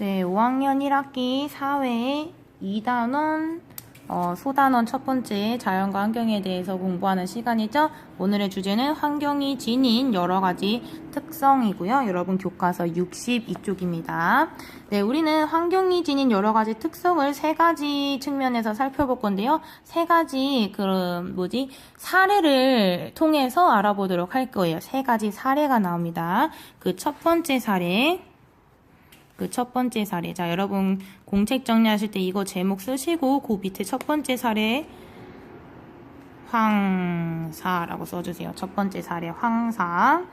네, 5학년 1학기 사회 2단원 어, 소단원 첫 번째 자연과 환경에 대해서 공부하는 시간이죠. 오늘의 주제는 환경이 지닌 여러 가지 특성이고요. 여러분 교과서 62쪽입니다. 네, 우리는 환경이 지닌 여러 가지 특성을 세 가지 측면에서 살펴볼 건데요. 세 가지 그 뭐지 사례를 통해서 알아보도록 할 거예요. 세 가지 사례가 나옵니다. 그 첫 번째 사례. 그 첫 번째 사례. 자, 여러분 공책 정리하실 때 이거 제목 쓰시고 그 밑에 첫 번째 사례 황사라고 써주세요. 첫 번째 사례 황사.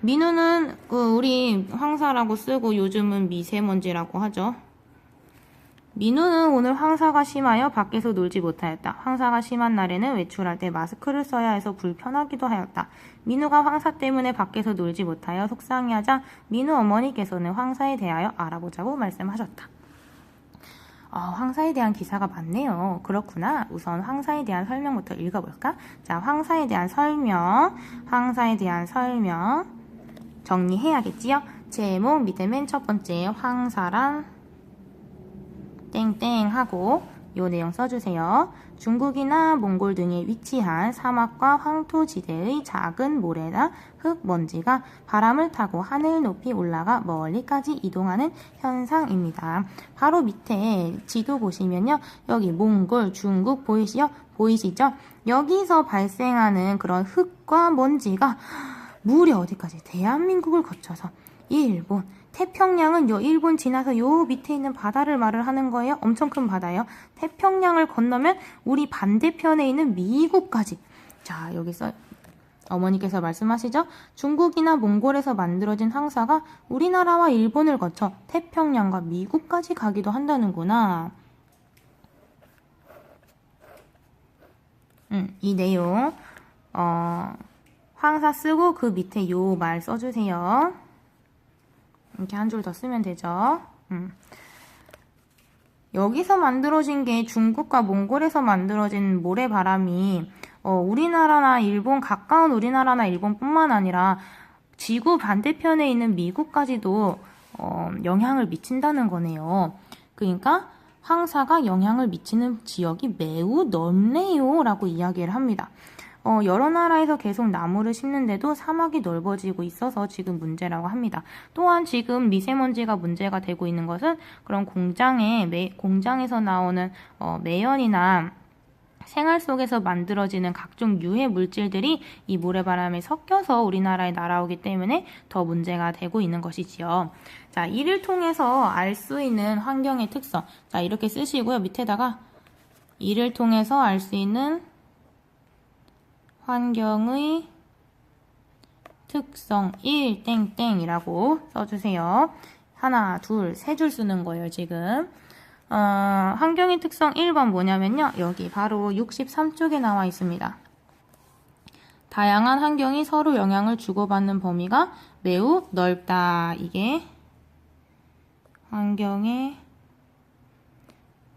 민우는 그 우리 황사라고 쓰고 요즘은 미세먼지라고 하죠. 민우는 오늘 황사가 심하여 밖에서 놀지 못하였다. 황사가 심한 날에는 외출할 때 마스크를 써야 해서 불편하기도 하였다. 민우가 황사 때문에 밖에서 놀지 못하여 속상해하자 민우 어머니께서는 황사에 대하여 알아보자고 말씀하셨다. 어, 황사에 대한 기사가 많네요. 그렇구나. 우선 황사에 대한 설명부터 읽어볼까? 자, 황사에 대한 설명, 황사에 대한 설명 정리해야겠지요? 제목 밑에 맨 첫 번째 황사란 땡땡 하고 요 내용 써주세요. 중국이나 몽골 등에 위치한 사막과 황토지대의 작은 모래나 흙 먼지가 바람을 타고 하늘 높이 올라가 멀리까지 이동하는 현상입니다. 바로 밑에 지도 보시면요. 여기 몽골, 중국 보이시죠? 보이시죠? 여기서 발생하는 그런 흙과 먼지가 무려 어디까지? 대한민국을 거쳐서 일본, 태평양은 요 일본 지나서 요 밑에 있는 바다를 말을 하는 거예요. 엄청 큰 바다예요. 태평양을 건너면 우리 반대편에 있는 미국까지. 자, 여기서 어머니께서 말씀하시죠? 중국이나 몽골에서 만들어진 황사가 우리나라와 일본을 거쳐 태평양과 미국까지 가기도 한다는구나. 음, 이 내용, 어, 황사 쓰고 그 밑에 요 말 써주세요. 이렇게 한 줄 더 쓰면 되죠. 음. 여기서 만들어진 게 중국과 몽골에서 만들어진 모래바람이 어, 우리나라나 일본 가까운 우리나라나 일본뿐만 아니라 지구 반대편에 있는 미국까지도 어, 영향을 미친다는 거네요. 그러니까 황사가 영향을 미치는 지역이 매우 넓네요 라고 이야기를 합니다. 어, 여러 나라에서 계속 나무를 심는데도 사막이 넓어지고 있어서 지금 문제라고 합니다. 또한 지금 미세먼지가 문제가 되고 있는 것은 그런 공장에 매, 공장에서 나오는 어, 매연이나 생활 속에서 만들어지는 각종 유해 물질들이 이 모래바람에 섞여서 우리나라에 날아오기 때문에 더 문제가 되고 있는 것이지요. 자, 이를 통해서 알 수 있는 환경의 특성. 자, 이렇게 쓰시고요. 밑에다가 이를 통해서 알 수 있는 환경의 특성 1 땡땡이라고 써주세요. 하나, 둘, 세 줄 쓰는 거예요, 지금. 어, 환경의 특성 1번 뭐냐면요. 여기 바로 63쪽에 나와 있습니다. 다양한 환경이 서로 영향을 주고받는 범위가 매우 넓다. 이게 환경의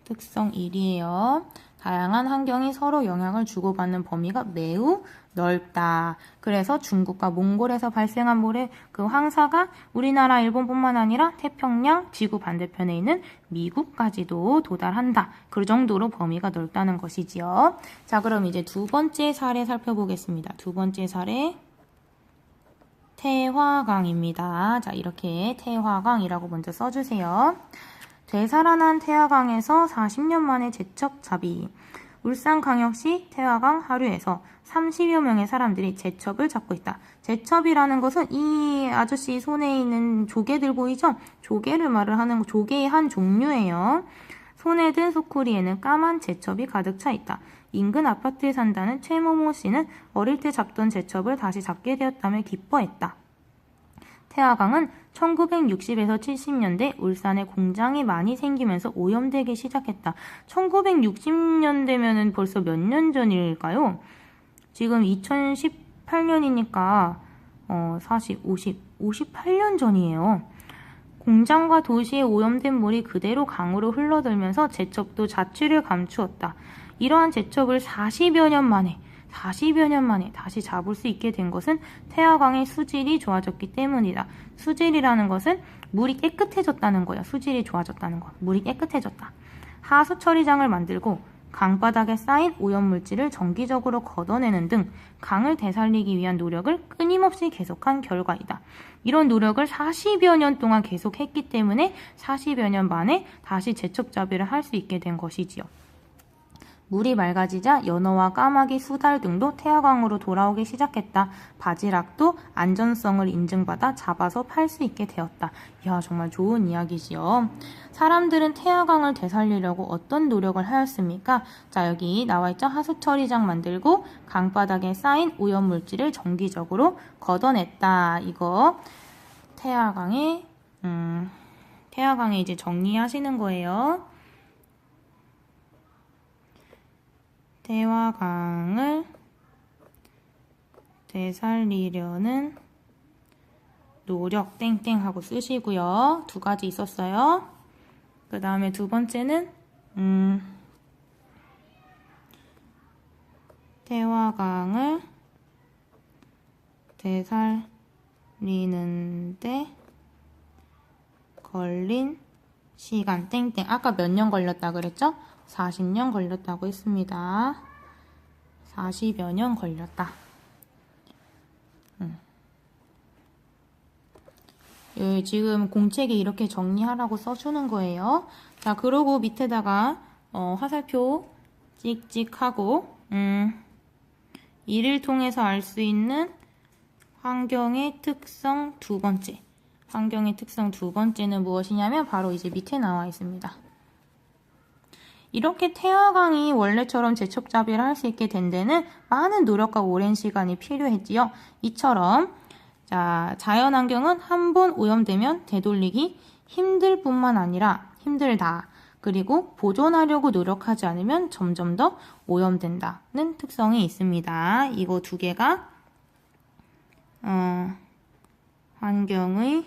특성 1이에요. 다양한 환경이 서로 영향을 주고받는 범위가 매우 넓다. 그래서 중국과 몽골에서 발생한 모래 그 황사가 우리나라 일본뿐만 아니라 태평양 지구 반대편에 있는 미국까지도 도달한다. 그 정도로 범위가 넓다는 것이지요. 자, 그럼 이제 두 번째 사례 살펴보겠습니다. 두 번째 사례 태화강입니다. 자, 이렇게 태화강이라고 먼저 써주세요. 되살아난 태화강에서 40년 만에 제척 잡이. 울산광역시 태화강 하류에서 30여 명의 사람들이 제첩을 잡고 있다. 제첩이라는 것은 이 아저씨 손에 있는 조개들 보이죠? 조개를 말을 하는 조개의 한 종류예요. 손에 든 소쿠리에는 까만 제첩이 가득 차 있다. 인근 아파트에 산다는 최모모 씨는 어릴 때 잡던 제첩을 다시 잡게 되었다며 기뻐했다. 태화강은 1960에서 70년대 울산에 공장이 많이 생기면서 오염되기 시작했다. 1960년대면은 벌써 몇 년 전일까요? 지금 2018년이니까 어, 40, 50, 58년 전이에요. 공장과 도시에 오염된 물이 그대로 강으로 흘러들면서 제첩도 자취를 감추었다. 이러한 제첩을 40여 년 만에 40여 년 만에 다시 잡을 수 있게 된 것은 태화강의 수질이 좋아졌기 때문이다. 수질이라는 것은 물이 깨끗해졌다는 거야. 수질이 좋아졌다는 거. 물이 깨끗해졌다. 하수 처리장을 만들고 강바닥에 쌓인 오염물질을 정기적으로 걷어내는 등 강을 되살리기 위한 노력을 끊임없이 계속한 결과이다. 이런 노력을 40여 년 동안 계속했기 때문에 40여 년 만에 다시 제첩자비를 할 수 있게 된 것이지요. 물이 맑아지자 연어와 까마귀, 수달 등도 태화강으로 돌아오기 시작했다. 바지락도 안전성을 인증받아 잡아서 팔 수 있게 되었다. 이야, 정말 좋은 이야기지요. 사람들은 태화강을 되살리려고 어떤 노력을 하였습니까? 자, 여기 나와 있죠. 하수처리장 만들고 강바닥에 쌓인 오염물질을 정기적으로 걷어냈다. 이거 태화강에, 음, 태화강에 이제 정리하시는 거예요. 태화강을 되살리려는 노력 땡땡 하고 쓰시고요. 두 가지 있었어요. 그 다음에 두 번째는 음, 태화 강을 되살리는데 걸린 시간 땡땡 아까 몇 년 걸렸다 그랬죠? 40년 걸렸다고 했습니다. 40여 년 걸렸다. 음. 예, 지금 공책에 이렇게 정리하라고 써주는 거예요. 자, 그러고 밑에다가 어, 화살표 찍찍하고 음, 이를 통해서 알 수 있는 환경의 특성 두 번째. 환경의 특성 두 번째는 무엇이냐면 바로 이제 밑에 나와 있습니다. 이렇게 태화강이 원래처럼 제첩잡이를 할 수 있게 된 데는 많은 노력과 오랜 시간이 필요했지요. 이처럼 자, 자연환경은 한 번 오염되면 되돌리기 힘들 뿐만 아니라 힘들다. 그리고 보존하려고 노력하지 않으면 점점 더 오염된다는 특성이 있습니다. 이거 두 개가 어, 환경의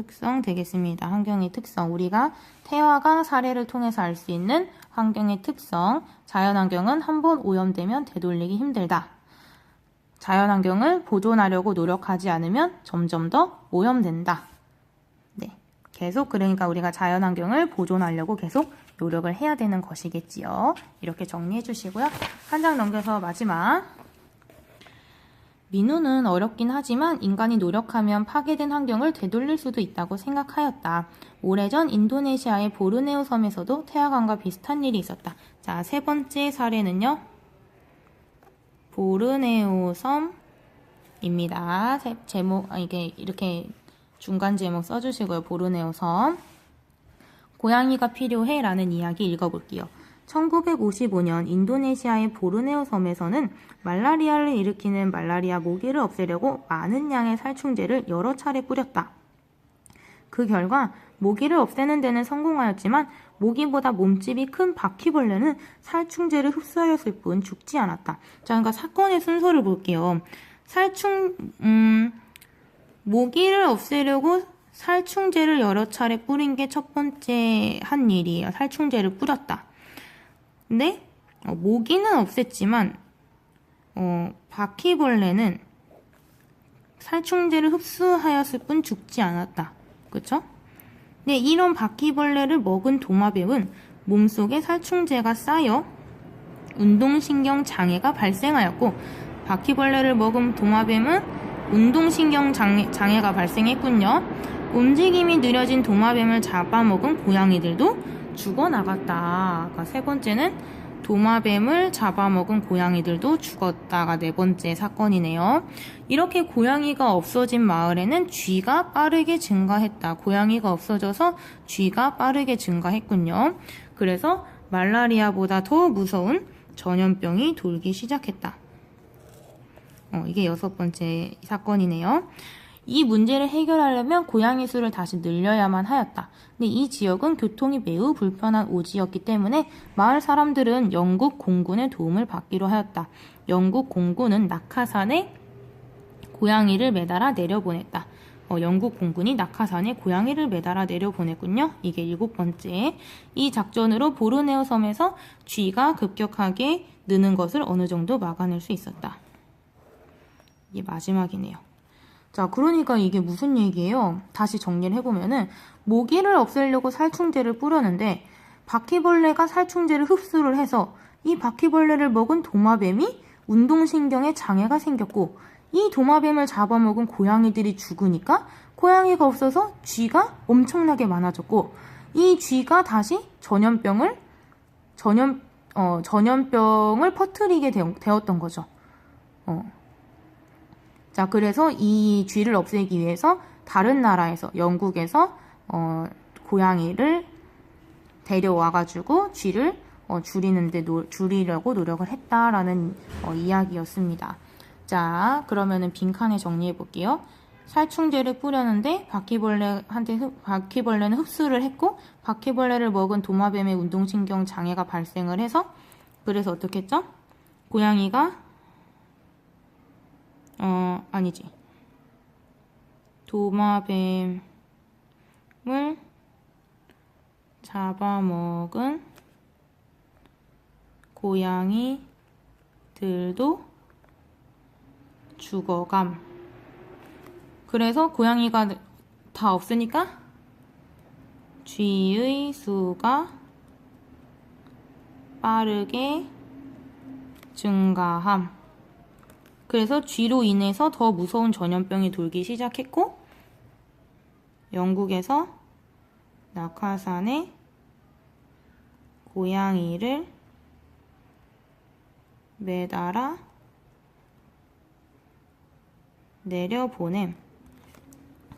특성 되겠습니다. 환경의 특성. 우리가 태화강 사례를 통해서 알 수 있는 환경의 특성. 자연환경은 한 번 오염되면 되돌리기 힘들다. 자연환경을 보존하려고 노력하지 않으면 점점 더 오염된다. 네. 계속 그러니까 우리가 자연환경을 보존하려고 계속 노력을 해야 되는 것이겠지요. 이렇게 정리해 주시고요. 한 장 넘겨서 마지막. 민우는 어렵긴 하지만 인간이 노력하면 파괴된 환경을 되돌릴 수도 있다고 생각하였다. 오래전 인도네시아의 보르네오 섬에서도 태화강과 비슷한 일이 있었다. 자, 세 번째 사례는요. 보르네오 섬입니다. 세- 제목, 아, 이게 이렇게 중간 제목 써주시고요. 보르네오 섬. 고양이가 필요해 라는 이야기 읽어볼게요. 1955년 인도네시아의 보르네오 섬에서는 말라리아를 일으키는 말라리아 모기를 없애려고 많은 양의 살충제를 여러 차례 뿌렸다. 그 결과 모기를 없애는 데는 성공하였지만 모기보다 몸집이 큰 바퀴벌레는 살충제를 흡수하였을 뿐 죽지 않았다. 자, 그러니까 사건의 순서를 볼게요. 살충, 음, 모기를 없애려고 살충제를 여러 차례 뿌린 게 첫 번째 한 일이에요. 살충제를 뿌렸다. 근데 어, 모기는 없앴지만 어, 바퀴벌레는 살충제를 흡수하였을 뿐 죽지 않았다. 네, 이런 바퀴벌레를 먹은 도마뱀은 몸속에 살충제가 쌓여 운동신경 장애가 발생하였고 바퀴벌레를 먹은 도마뱀은 운동신경 장애, 장애가 발생했군요. 움직임이 느려진 도마뱀을 잡아먹은 고양이들도 죽어나갔다. 그러니까 세 번째는 도마뱀을 잡아먹은 고양이들도 죽었다가 네 번째 사건이네요. 이렇게 고양이가 없어진 마을에는 쥐가 빠르게 증가했다. 고양이가 없어져서 쥐가 빠르게 증가했군요. 그래서 말라리아보다 더 무서운 전염병이 돌기 시작했다. 어, 이게 여섯 번째 사건이네요. 이 문제를 해결하려면 고양이 수를 다시 늘려야만 하였다. 근데 이 지역은 교통이 매우 불편한 오지였기 때문에 마을 사람들은 영국 공군의 도움을 받기로 하였다. 영국 공군은 낙하산에 고양이를 매달아 내려보냈다. 어, 영국 공군이 낙하산에 고양이를 매달아 내려보냈군요. 이게 일곱 번째. 이 작전으로 보르네오 섬에서 쥐가 급격하게 느는 것을 어느 정도 막아낼 수 있었다. 이게 마지막이네요. 자, 그러니까 이게 무슨 얘기예요? 다시 정리를 해보면은 모기를 없애려고 살충제를 뿌렸는데 바퀴벌레가 살충제를 흡수를 해서 이 바퀴벌레를 먹은 도마뱀이 운동신경에 장애가 생겼고 이 도마뱀을 잡아먹은 고양이들이 죽으니까 고양이가 없어서 쥐가 엄청나게 많아졌고 이 쥐가 다시 전염병을 전염 어, 전염병을 퍼뜨리게 되 었, 던 거죠. 어. 자, 그래서 이 쥐를 없애기 위해서 다른 나라에서 영국에서 어, 고양이를 데려와가지고 쥐를 어, 줄이는데 노, 줄이려고 노력을 했다라는 어, 이야기였습니다. 자, 그러면은 빈칸에 정리해 볼게요. 살충제를 뿌렸는데 바퀴벌레한테 흡, 바퀴벌레는 흡수를 했고 바퀴벌레를 먹은 도마뱀의 운동신경 장애가 발생을 해서 그래서 어떻게 했죠? 고양이가 어 아니지 도마뱀을 잡아먹은 고양이들도 죽어감. 그래서 고양이가 다 없으니까 쥐의 수가 빠르게 증가함. 그래서 쥐로 인해서 더 무서운 전염병이 돌기 시작했고, 영국에서 낙하산에 고양이를 매달아 내려보냄.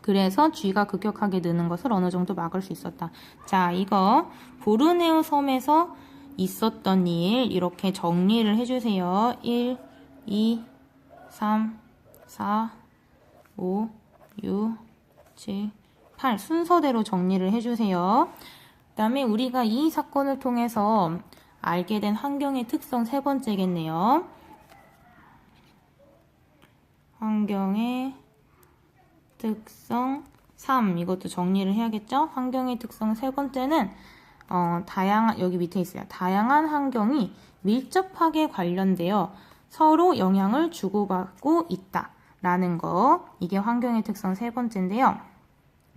그래서 쥐가 급격하게 느는 것을 어느 정도 막을 수 있었다. 자, 이거 보르네오 섬에서 있었던 일 이렇게 정리를 해주세요. 1, 2, 3, 4, 5, 6, 7, 8 순서대로 정리를 해주세요. 그 다음에 우리가 이 사건을 통해서 알게 된 환경의 특성 세 번째겠네요. 환경의 특성 3 이것도 정리를 해야겠죠? 환경의 특성 세 번째는 어, 다양한 여기 밑에 있어요. 다양한 환경이 밀접하게 관련되어 서로 영향을 주고받고 있다 라는 거 이게 환경의 특성 세 번째인데요.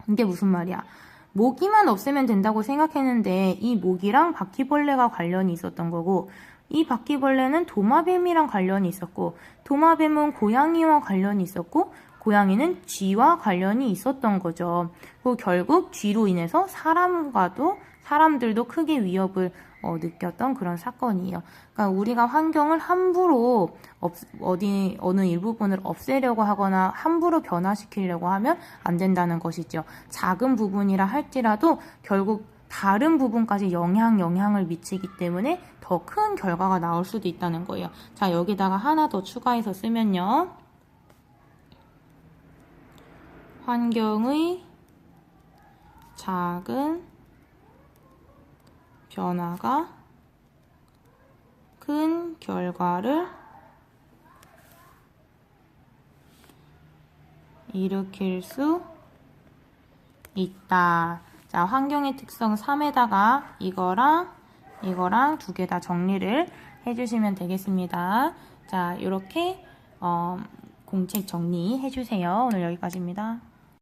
이게 무슨 말이야? 모기만 없애면 된다고 생각했는데 이 모기랑 바퀴벌레가 관련이 있었던 거고 이 바퀴벌레는 도마뱀이랑 관련이 있었고 도마뱀은 고양이와 관련이 있었고 고양이는 쥐와 관련이 있었던 거죠. 그 결국 쥐로 인해서 사람과도 사람들도 크게 위협을 어, 느꼈던 그런 사건이에요. 그러니까 우리가 환경을 함부로 없, 어디 어느 일부분을 없애려고 하거나 함부로 변화시키려고 하면 안 된다는 것이죠. 작은 부분이라 할지라도 결국 다른 부분까지 영향, 영향을 미치기 때문에 더 큰 결과가 나올 수도 있다는 거예요. 자, 여기다가 하나 더 추가해서 쓰면요. 환경의 작은 변화가 큰 결과를 일으킬 수 있다. 자, 환경의 특성 3에다가 이거랑 이거랑 두 개 다 정리를 해주시면 되겠습니다. 자, 이렇게 어, 공책 정리해 주세요. 오늘 여기까지입니다.